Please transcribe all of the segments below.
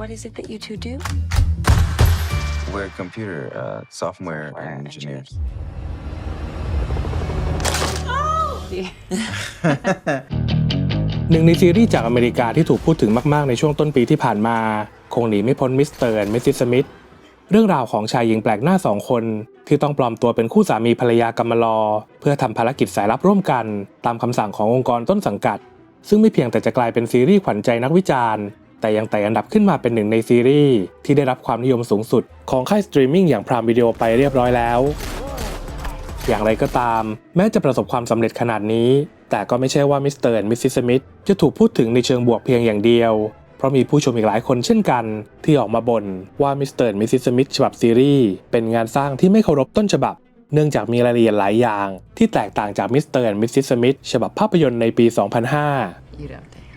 what is it that you two do? We're computer uh, software Software engineers. หนึ่งในซีรีส์จากอเมริกาที่ถูกพูดถึงมาก ๆ ในช่วงต้นปีที่ผ่านมา คงหนีไม่พ้นมิสเตอร์และมิสซิสสมิธเรื่องราวของชายหญิงแปลกหน้าสองคน ที่ต้องปลอมตัวเป็นคู่สามีภรรยากำมะลอ เพื่อทำภารกิจสายลับร่วมกัน ตามคำสั่งขององค์กรต้นสังกัด ซึ่งไม่เพียงแต่จะกลายเป็นซีรีส์ขวัญใจนักวิจารณ์ แต่ยังไต่อันดับขึ้นมาเป็นหนึ่งในซีรีส์ที่ได้รับความนิยมสูงสุดของค่ายสตรีมมิ่งอย่างพรามวิดีโอไปเรียบร้อยแล้ว อย่างไรก็ตาม แม้จะประสบความสำเร็จขนาดนี้ แต่ก็ไม่ใช่ว่ามิสเตอร์และมิสซิสมิธจะถูกพูดถึงในเชิงบวกเพียงอย่างเดียว เพราะมีผู้ชมอีกหลายคนเช่นกัน ที่ออกมาบ่นว่ามิสเตอร์และมิสซิสมิธฉบับซีรีส์เป็นงานสร้างที่ไม่เคารพต้นฉบับเนื่องจากมีรายละเอียดหลายอย่าง ที่แตกต่างจากมิสเตอร์และมิสซิสมิธฉบับภาพยนตร์ในปี 2005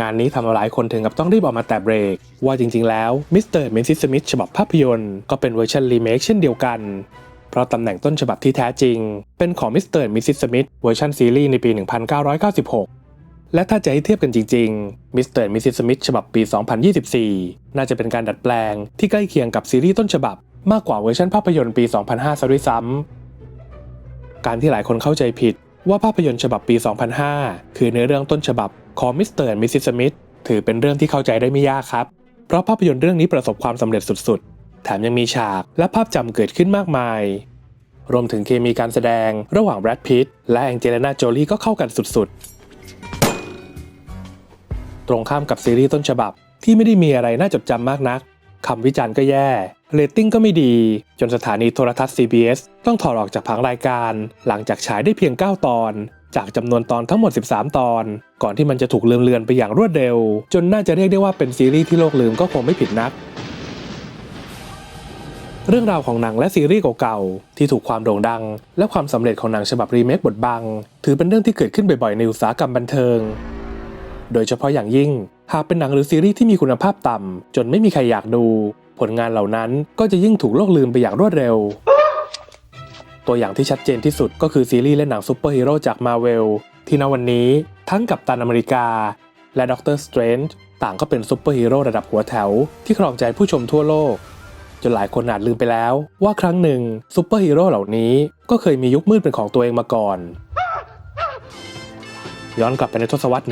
งานนี้ทำเอาหลายคนถึงกับต้องรีบออกมาแตะเบรก ว่าจริงๆแล้วมิสเตอร์มิสซิสมิธฉบับภาพยนตร์ก็เป็นเวอร์ชันรีเมคเช่นเดียวกัน เพราะตำแหน่งต้นฉบับที่แท้จริง เป็นของมิสเตอร์มิสซิสมิธเวอร์ชันซีรีส์ในปี 1996 และถ้าจะให้เทียบกันจริงๆมิสเตอร์มิสซิสสมิธฉบับปี 2024 น่าจะเป็นการดัดแปลงที่ใกล้เคียงกับซีรีส์ต้นฉบับ มากกว่าเวอร์ชันภาพยนตร์ปี 2005ซะด้วยซ้ำการที่หลายคนเข้าใจผิดว่าภาพยนตร์ฉบับปี 2005 คือเนื้อเรื่องต้นฉบับ ของมิสเตอร์มิสซิสมิธถือเป็นเรื่องที่เข้าใจได้ไม่ยากครับ เพราะภาพยนตร์เรื่องนี้ประสบความสำเร็จสุดๆ แถมยังมีฉากและภาพจำเกิดขึ้นมากมาย รวมถึงเคมีการแสดงระหว่างแบรดพิตต์และแองเจลิน่าโจลีก็เข้ากันสุดๆ ตรงข้ามกับซีรีส์ต้นฉบับที่ไม่ได้มีอะไรน่าจดจำมากนักคำวิจารณ์ก็แย่ เรตติ้งก็ไม่ดี จนสถานีโทรทัศน์ CBS ต้องถอดออกจากผังรายการ หลังจากฉายได้เพียง 9 ตอน จากจำนวนตอนทั้งหมด 13 ตอน ก่อนที่มันจะถูกลืมเลือนไปอย่างรวดเร็ว จนน่าจะเรียกได้ว่าเป็นซีรีส์ที่โลกลืมก็คงไม่ผิดนัก เรื่องราวของหนังและซีรีส์เก่าๆที่ถูกความโด่งดัง และความสำเร็จของหนังฉบับรีเมคบทบัง ถือเป็นเรื่องที่เกิดขึ้นบ่อยๆในอุตสาหกรรมบันเทิง โดยเฉพาะอย่างยิ่ง หากเป็นหนังหรือซีรีส์ที่มีคุณภาพต่ำจนไม่มีใครอยากดู ผลงานเหล่านั้นก็จะยิ่งถูกโลกลืมไปอย่างรวดเร็ว ตัวอย่างที่ชัดเจนที่สุดก็คือซีรีส์และหนังซูเปอร์ฮีโร่จากมาเวลที่ณวันนี้ทั้งกับตันอเมริกา และด็อกเตอร์สเตรนจ์ต่างก็เป็นซูเปอร์ฮีโร่ระดับหัวแถว ที่ครองใจผู้ชมทั่วโลก จนหลายคนอาจลืมไปแล้ว ว่าครั้งหนึ่งซูเปอร์ฮีโร่เหล่านี้ก็เคยมียุคมืดเป็นของตัวเองมาก่อน ย้อนกลับไปในทศวรรษ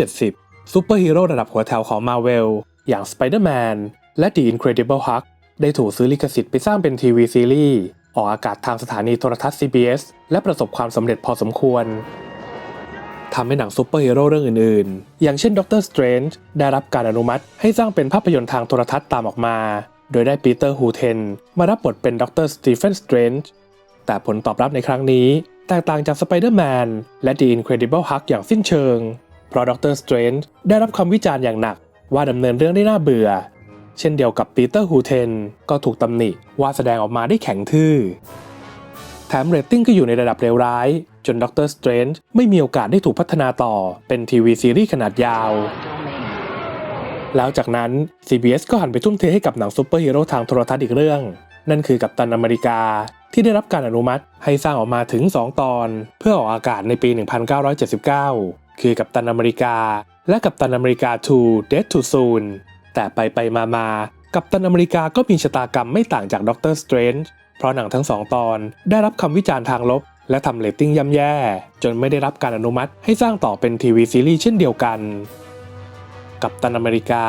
1970 ซูเปอร์ฮีโร่ระดับหัวแถวของมาเวลอย่าง Spider-Man และ The Incredible Hulk ได้ถูกซื้อลิขสิทธิ์ไปสร้างเป็นทีวีซีรีส์ ออกอากาศทางสถานีโทรทัศน์ CBS และประสบความสำเร็จพอสมควรทำให้หนังซูเปอร์ฮีโร่เรื่องอื่นๆ อย่างเช่นด็อกเตอร์สเตรนจ์ได้รับการอนุมัติให้สร้างเป็นภาพยนตร์ทางโทรทัศน์ตามออกมา โดยได้ปีเตอร์ฮูเทนมารับบทเป็นด็อกเตอร์สตีเฟนสเตรนจ์แต่ผลตอบรับในครั้งนี้ แตกต่างจากสไปเดอร์แมนและ The Incredible Hulk อย่างสิ้นเชิง เพราะด็อกเตอร์สเตรนจ์ได้รับคำวิจารณ์อย่างหนัก ว่าดำเนินเรื่องได้น่าเบื่อ เช่นเดียวกับปีเตอร์ฮูเทนก็ถูกตำหนิว่าแสดงออกมาได้แข็งทื่อ แถมเรตติ้งก็อยู่ในระดับเลวร้าย จนด็อกเตอร์สเตรนจ์ไม่มีโอกาสได้ถูกพัฒนาต่อเป็นทีวีซีรีส์ขนาดยาว แล้วจากนั้น CBS ก็หันไปทุ่มเทให้กับหนังซูเปอร์ฮีโร่ทางโทรทัศน์อีกเรื่อง นั่นคือกัปตันอเมริกาที่ได้รับการอนุมัติให้สร้างออกมาถึง 2 ตอน เพื่อออกอากาศในปี 1979 คือกัปตันอเมริกา และกัปตันอเมริกา 2 Dead to Soon แต่ไปไปมามากัปตันอเมริกาก็มีชะตากรรมไม่ต่างจากด็อกเตอร์สเตรนจ์เพราะหนังทั้งสองตอนได้รับคำวิจารณ์ทางลบ และทำเรตติ้งย่ำแย่ จนไม่ได้รับการอนุมัติให้สร้างต่อเป็นทีวีซีรีส์เช่นเดียวกัน กัปตันอเมริกา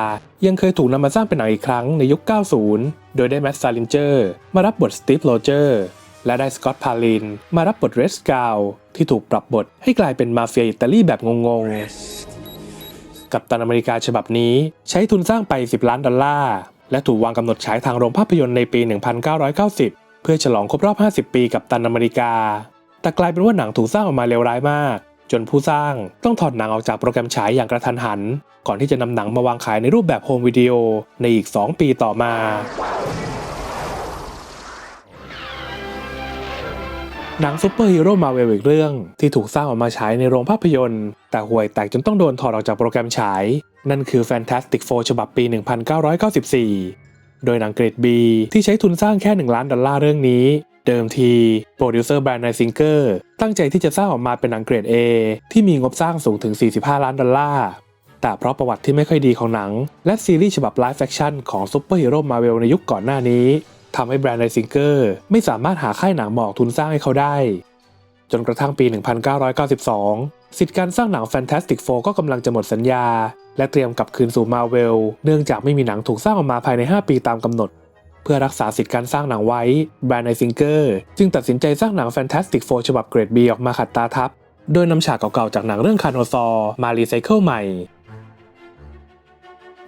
ยังเคยถูกนำมาสร้างเป็นหนังอีกครั้งในยุค 90 โดยได้แมตต์ซาลินเจอร์มารับบทสตีฟโรเจอร์และได้สกอตต์พาลินมารับบทเรสกาวที่ถูกปรับบทให้กลายเป็นมาเฟียอิตาลีแบบงงๆ กับตันอเมริกาฉบับนี้ ใช้ทุนสร้างไป 10 ล้านดอลลาร์ และถูกวางกำหนดฉายทางโรงภาพยนตร์ในปี 1990 เพื่อฉลองครบรอบ 50 ปีกับตันอเมริกา แต่กลายเป็นว่าหนังถูกสร้างออกมาเลวร้ายมาก จนผู้สร้างต้องถอดหนังออกจากโปรแกรมฉายอย่างกระทันหัน ก่อนที่จะนำหนังมาวางขายในรูปแบบโฮมวิดีโอในอีก 2 ปีต่อมา หนังซูเปอร์ฮีโร่มาเวลอีกเรื่อง ที่ถูกสร้างออกมาฉายในโรงภาพยนตร์ แต่ห่วยแตกจนต้องโดนถอดออกจากโปรแกรมฉาย นั่นคือ Fantastic Four ฉบับปี 1994 โดยหนังเกรด B ที่ใช้ทุนสร้างแค่ 1 ล้านดอลลาร์เรื่องนี้ เดิมที โปรดิวเซอร์แบรนด์ไนซิงเกอร์ตั้งใจที่จะสร้างออกมาเป็นหนังเกรด A ที่มีงบสร้างสูงถึง 45 ล้านดอลลาร์แต่เพราะประวัติที่ไม่ค่อยดีของหนัง และซีรีส์ฉบับไลฟ์แฟคชั่นของซูเปอร์ฮีโร่มาเวลในยุคก่อนหน้านี้ ทำให้แบรนด์ไนซิงเกอร์ไม่สามารถหาค่ายหนังหมอกทุนสร้างให้เขาได้ จนกระทั่งปี 1992 สิทธิการสร้างหนัง Fantastic Four ก็กำลังจะหมดสัญญา และเตรียมกลับคืนสู่มาเวลเนื่องจากไม่มีหนังถูกสร้างออกมาภายใน 5 ปีตามกำหนด เพื่อรักษาสิทธิการสร้างหนังไว้แบรนด์ไนซิงเกอร์จึงตัดสินใจสร้างหนัง Fantastic Four ฉบับเกรด B ออกมาขัดตาทับ โดยนำฉากเก่าๆจากหนังเรื่องคาโนซอมารีไซเคิลใหม่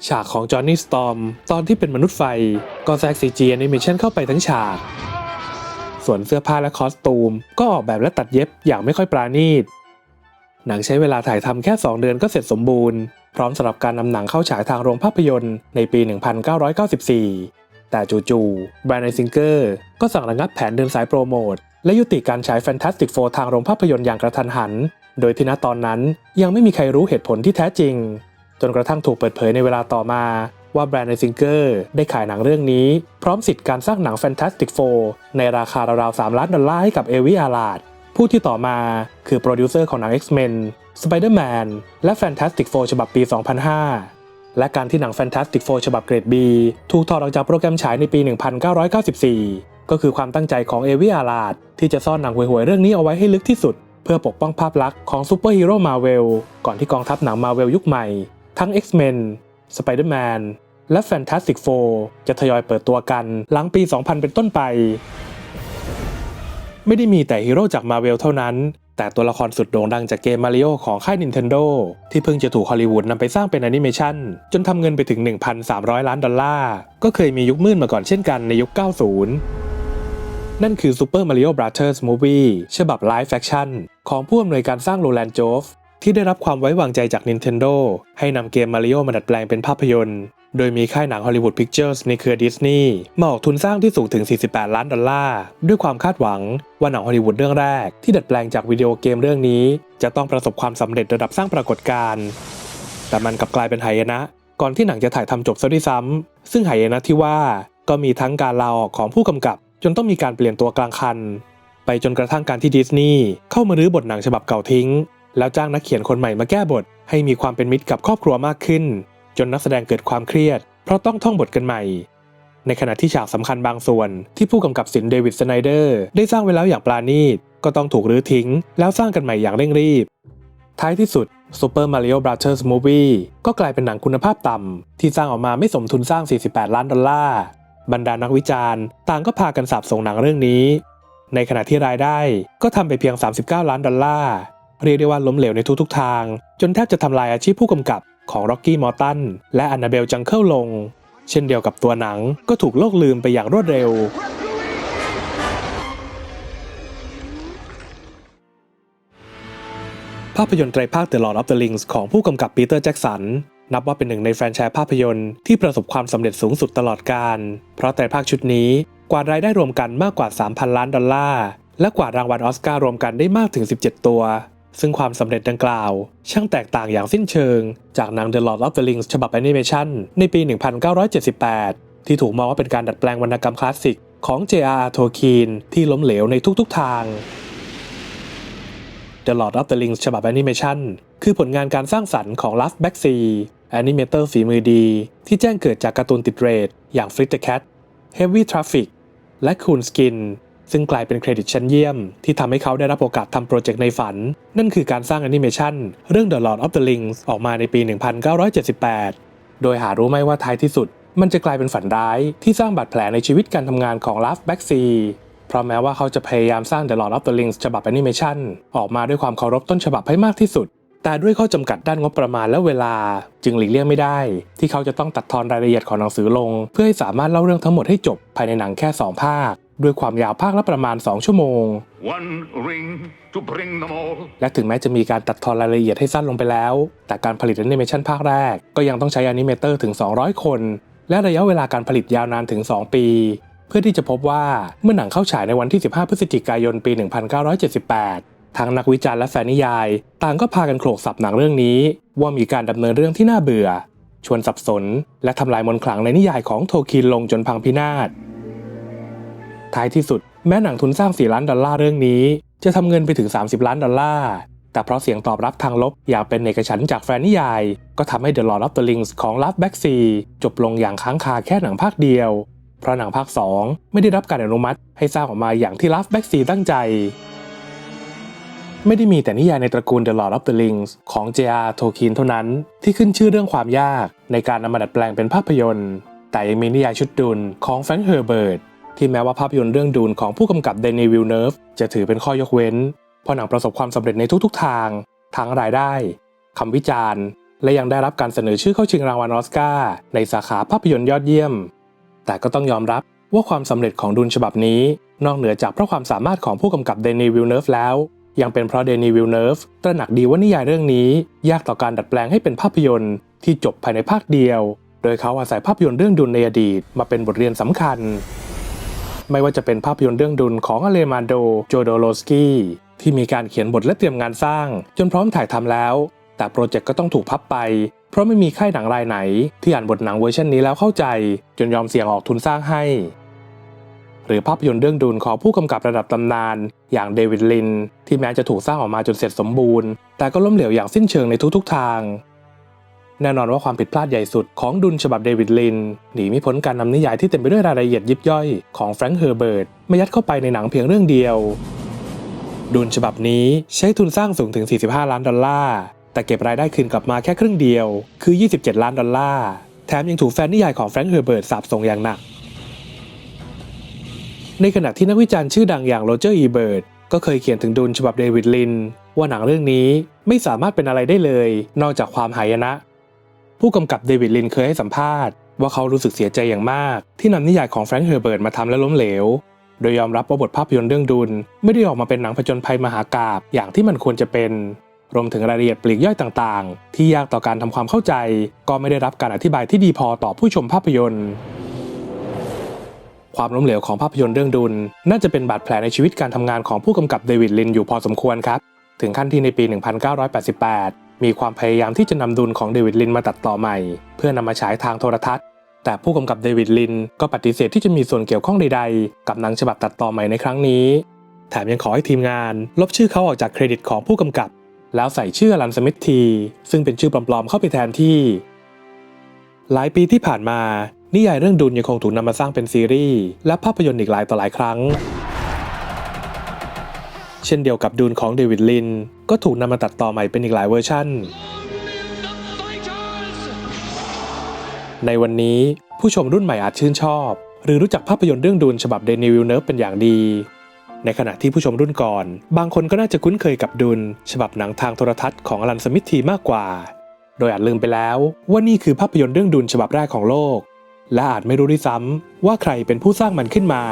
ฉากของจอห์นนี่สตอมตอนที่เป็นมนุษย์ไฟ ก็แทรก CG Animation เข้าไปทั้งฉาก ส่วนเสื้อผ้าและคอสตูม ก็ออกแบบและตัดเย็บอย่างไม่ค่อยปราณีต หนังใช้เวลาถ่ายทำแค่ 2 เดือนก็เสร็จสมบูรณ์ พร้อมสำหรับการนำหนังเข้าฉายทางโรงภาพยนตร์ในปี 1994 แต่จู่ๆแบรนด์ไนซิงเกอร์ก็สั่งระงับแผนเดินสายโปรโมทและยุติการฉาย Fantastic Four ทางโรงภาพยนตร์อย่างกระทันหัน โดยที่ณตอนนั้นยังไม่มีใครรู้เหตุผลที่แท้จริง จนกระทั่งถูกเปิดเผยในเวลาต่อมา ว่าแบรนด์ไนซิงเกอร์ได้ขายหนังเรื่องนี้ พร้อมสิทธิ์การสร้างหนัง Fantastic Four ในราคาราวๆ 3 ล้านดอลลาร์ให้กับเอวิอาลาดผู้ที่ต่อมาคือโปรดิวเซอร์ของหนัง X-Men Spider-Man และ Fantastic Four ฉบับปี 2005 และการที่หนัง Fantastic Four ฉบับเกรด B ถูกถอดออกจากโปรแกรมฉายในปี 1994 ก็คือความตั้งใจของเอวิอาลาดที่จะซ่อนหนังห่วยๆเรื่องนี้เอาไว้ให้ลึกที่สุด เพื่อปกป้องภาพลักษณ์ของซูเปอร์ฮีโร่มาเวลก่อนที่กองทัพหนังมาเวลยุคใหม่ ทั้ง X-Men Spider-Man และ Fantastic Four จะทยอยเปิดตัวกันหลังปี 2000 เป็นต้นไป ไม่ได้มีแต่ฮีโร่จากมาเวลเท่านั้น แต่ตัวละครสุดโด่งดังจากเกมมาริโอของค่าย Nintendo ที่เพิ่งจะถูกฮอลลีวูดนำไปสร้างเป็นแอนิเมชันจนทำเงินไปถึง 1,300 ล้านดอลลาร์ ก็เคยมียุคมืดมาก่อนเช่นกันในยุค 90นั่นคือ Super Mario Brothers Movie ฉบับ Live Action ของผู้อำนวยการสร้างโรแลนด์โจฟ ที่ได้รับความไว้วางใจจาก Nintendo ให้นำเกม Mario มาดัดแปลงเป็นภาพยนตร์ โดยมีค่ายหนัง Hollywood Pictures ในเครือดิสนีย์มาออกทุนสร้างที่สูงถึง 48 ล้านดอลลาร์ ด้วยความคาดหวังว่าหนังฮอลลีวูดเรื่องแรก ที่ดัดแปลงจากวิดีโอเกมเรื่องนี้ จะต้องประสบความสำเร็จระดับสร้างปรากฏการณ์แต่มันกลับกลายเป็นไหยนะ ก่อนที่หนังจะถ่ายทำจบซะด้วยซ้ำซึ่งไหยนะที่ว่าก็มีทั้งการลาออกของผู้กำกับ จนต้องมีการเปลี่ยนตัวกลางคัน ไปจนกระทั่งการที่ดิสนีย์เข้ามารื้อบทหนังฉบับเก่าทิ้ง แล้วจ้างนักเขียนคนใหม่มาแก้บท ให้มีความเป็นมิตรกับครอบครัวมากขึ้น จนนักแสดงเกิดความเครียด เพราะต้องท่องบทกันใหม่ ในขณะที่ฉากสำคัญบางส่วน ที่ผู้กำกับสินเดวิดสไนเดอร์ได้สร้างไว้แล้วอย่างปราณีตก็ต้องถูกรื้อทิ้ง แล้วสร้างกันใหม่อย่างเร่งรีบ ท้ายที่สุด Super Mario Brothers Movie ก็กลายเป็นหนังคุณภาพต่ำที่สร้างออกมาไม่สมทุนสร้าง 48 ล้านดอลลาร์บรรดานักวิจารณ์ต่างก็พากันสาบส่งหนังเรื่องนี้ ในขณะที่รายได้ก็ทำไปเพียง 39 ล้านดอลลาร์ เรียกได้ว่าล้มเหลวในทุกๆทาง จนแทบจะทำลายอาชีพผู้กำกับของร็อกกี้มอร์ตันและอันนาเบลจังเคิลลง เช่นเดียวกับตัวหนังก็ถูกโลกลืมไปอย่างรวดเร็ว ภาพยนตร์ไตรภาค The Lord of the Rings ของผู้กำกับปีเตอร์แจ็กสันนับว่าเป็นหนึ่งในแฟรนไชส์ภาพยนตร์ที่ประสบความสำเร็จสูงสุดตลอดกาลเพราะไตรภาคชุดนี้กวาดรายได้รวมกันมากกว่า 3,000 ล้านดอลลาร์ และกวาดรางวัลออสการ์รวมกันได้มากถึง 17 ตัว ซึ่งความสำเร็จดังกล่าว ช่างแตกต่างอย่างสิ้นเชิง จากหนัง The Lord of the Rings ฉบับแอนิเมชันในปี 1978 ที่ถูกมองว่าเป็นการดัดแปลงวรรณกรรมคลาสสิกของ J.R.R. Tolkien ที่ล้มเหลวในทุกๆทาง The Lord of the Rings ฉบับแอนิเมชันคือผลงานการสร้างสรรค์ของ Last b a c k s e แอนิเมเตอร์ฝีมือดี ที่แจ้งเกิดจากการ์ตูนติดเรทอย่าง Flit the Cat Heavy Traffic และ Cool Skin ซึ่งกลายเป็นเครดิตชั้นเยี่ยม ที่ทำให้เขาได้รับโอกาสทำโปรเจกต์ในฝัน นั่นคือการสร้างแอนิเมชันเรื่อง The Lord of the Rings ออกมาในปี 1978 โดยหารู้ไหมว่าท้ายที่สุด มันจะกลายเป็นฝันร้ายที่สร้างบาดแผลในชีวิตการทำงานของ Last b a c k s e a เพราะแม้ว่าเขาจะพยายามสร้าง The Lord of the Rings ฉบับแอนิเมชันออกมาด้วยความเคารพต้นฉบับให้มากที่สุดแต่ด้วยข้อจำกัดด้านงบประมาณและเวลา จึงหลีกเลี่ยงไม่ได้ ที่เขาจะต้องตัดทอนรายละเอียดของหนังสือลง เพื่อให้สามารถเล่าเรื่องทั้งหมดให้จบภายในหนังแค่ 2 ภาค ด้วยความยาวภาคละประมาณ 2 ชั่วโมง One ring to bring them all. และถึงแม้จะมีการตัดทอนรายละเอียดให้สั้นลงไปแล้ว แต่การผลิตแอนิเมชันภาคแรก ก็ยังต้องใช้แอนิเมเตอร์ถึง 200 คน และระยะเวลาการผลิตยาวนานถึง 2 ปี เพื่อที่จะพบว่าเมื่อหนังเข้าฉายในวันที่ 15 พฤศจิกายนปี 1978 ทั้งนักวิจารณ์และแฟนนิยาย ต่างก็พากันโขลกสับหนังเรื่องนี้ ว่ามีการดำเนินเรื่องที่น่าเบื่อ ชวนสับสน และทำลายมนต์ขลังในนิยายของโทคินลงจนพังพินาศ ท้ายที่สุดแม้หนังทุนสร้าง 4 ล้านดอลลาร์เรื่องนี้ จะทำเงินไปถึง 30 ล้านดอลลาร์ แต่เพราะเสียงตอบรับทางลบอย่างเป็นเอกฉันจากแฟนนิยาย ก็ทำให้ The Lord of the Rings ของลัฟแบ็กซีจบลงอย่างค้างคาแค่หนังภาคเดียว เพราะหนังภาค 2 ไม่ได้รับการอนุมัติให้สร้างออกมาอย่างที่ลัฟแบ็กซีตั้งใจ ไม่ได้มีแต่นิยายในตระกูล The Lord of the Rings ของ J.R. Tolkien เท่านั้นที่ขึ้นชื่อเรื่องความยากในการนำมาดัดแปลงเป็นภาพยนตร์ แต่ยังมีนิยายชุดดุลของแฟรงค์เฮอร์เบิร์ต ที่แม้ว่าภาพยนตร์เรื่องดูนของผู้กำกับเดนีวิลเนิร์ฟจะถือเป็นข้อยกเว้น เพราะหนังประสบความสำเร็จในทุกๆทาง ทั้งรายได้คำวิจารณ์ และยังได้รับการเสนอชื่อเข้าชิงรางวัลออสการ์ในสาขาภาพยนตร์ยอดเยี่ยม แต่ก็ต้องยอมรับว่าความสำเร็จของดุนฉบับนี้ นอกเหนือจากเพราะความสามารถของผู้กำกับเดนีวิลเนิร์ฟแล้ว ยังเป็นเพราะเดนีวิลเนิร์ฟตระหนักดีว่านิยายเรื่องนี้ ยากต่อการดัดแปลงให้เป็นภาพยนตร์ที่จบภายในภาคเดียว โดยเขาอาศัยภาพยนตร์เรื่องดุนในอดีตมาเป็นบทเรียนสำคัญ ไม่ว่าจะเป็นภาพยนตร์เรื่องดุนของอเลมาโด โจโดโลสกี้ที่มีการเขียนบทและเตรียมงานสร้าง จนพร้อมถ่ายทำแล้ว แต่โปรเจกต์ก็ต้องถูกพับไป เพราะไม่มีค่ายหนังรายไหน ที่อ่านบทหนังเวอร์ชันนี้แล้วเข้าใจ จนยอมเสี่ยงออกทุนสร้างให้ หรือภาพยนตร์เรื่องดุนของผู้กำกับระดับตำนาน อย่างเดวิดลิน ที่แม้จะถูกสร้างออกมาจนเสร็จสมบูรณ์ แต่ก็ล้มเหลวอย่างสิ้นเชิงในทุกๆทาง แน่นอนว่าความผิดพลาดใหญ่สุดของดุนฉบับเดวิดลิน หนีไม่พ้นการนำนิยายที่เต็มไปด้วยรายละเอียดยิบย่อยของแฟรงค์เฮอร์เบิร์ตมายัดเข้าไปในหนังเพียงเรื่องเดียว ดุนฉบับนี้ใช้ทุนสร้างสูงถึง 45 ล้านดอลลาร์ แต่เก็บรายได้คืนกลับมาแค่ครึ่งเดียว คือ 27 ล้านดอลลาร์ แถมยังถูกแฟนนิยายของแฟรงค์เฮอร์เบิร์ตสาปส่งอย่างหนัก ในขณะที่นักวิจารณ์ชื่อดังอย่างโรเจอร์อีเบิร์ตก็เคยเขียนถึงดุนฉบับเดวิดลินว่าหนังเรื่องนี้ไม่สามารถเป็นอะไรได้เลย นอกจากความหายนะ ผู้กำกับเดวิดลินเคยให้สัมภาษณ์ว่าเขารู้สึกเสียใจอย่างมาก ที่นำนิยายของแฟรงค์เฮอร์เบิร์ตมาทำและล้มเหลว โดยยอมรับว่าบทภาพยนตร์เรื่องดุนไม่ได้ออกมาเป็นหนังผจญภัยมหากาบอย่างที่มันควรจะเป็น รวมถึงรายละเอียดปลีกย่อยต่างๆ ที่ยากต่อการทำความเข้าใจ ก็ไม่ได้รับการอธิบายที่ดีพอต่อผู้ชมภาพยนตร์ความล้มเหลวของภาพยนตร์เรื่องดุนน่าจะเป็นบาดแผลในชีวิตการทำงานของผู้กำกับเดวิดลินอยู่พอสมควรครับ ถึงขั้นที่ในปี 1988 มีความพยายามที่จะนำดุนของเดวิดลินมาตัดต่อใหม่ เพื่อนำมาฉายทางโทรทัศน์ แต่ผู้กำกับเดวิดลินก็ปฏิเสธที่จะมีส่วนเกี่ยวข้องใดๆ กับหนังฉบับตัดต่อใหม่ในครั้งนี้ แถมยังขอให้ทีมงาน ลบชื่อเขาออกจากเครดิตของผู้กำกับ แล้วใส่ชื่ออลันสมิธที ซึ่งเป็นชื่อปลอมๆเข้าไปแทนที่ หลายปีที่ผ่านมานิยายเรื่องดุนยังคงถูกนำมาสร้างเป็นซีรีส์และภาพยนตร์อีกหลายต่อหลายครั้ง เช่นเดียวกับดูนของเดวิดลิน ก็ถูกนำมาตัดต่อใหม่เป็นอีกหลายเวอร์ชันในวันนี้ผู้ชมรุ่นใหม่อาจชื่นชอบ หรือรู้จักภาพยนตร์เรื่องดูนฉบับเดนิวิลเนิร์ฟเป็นอย่างดี ในขณะที่ผู้ชมรุ่นก่อน บางคนก็น่าจะคุ้นเคยกับดุนฉบับหนังทางโทรทัศน์ของอลันสมิธทีมากกว่า โดยอาจลืมไปแล้วว่านี่คือภาพยนตร์เรื่องดุนฉบับแรกของโลก และอาจไม่รู้ด้วยซ้ำว่าใครเป็นผู้สร้างมันขึ้นมา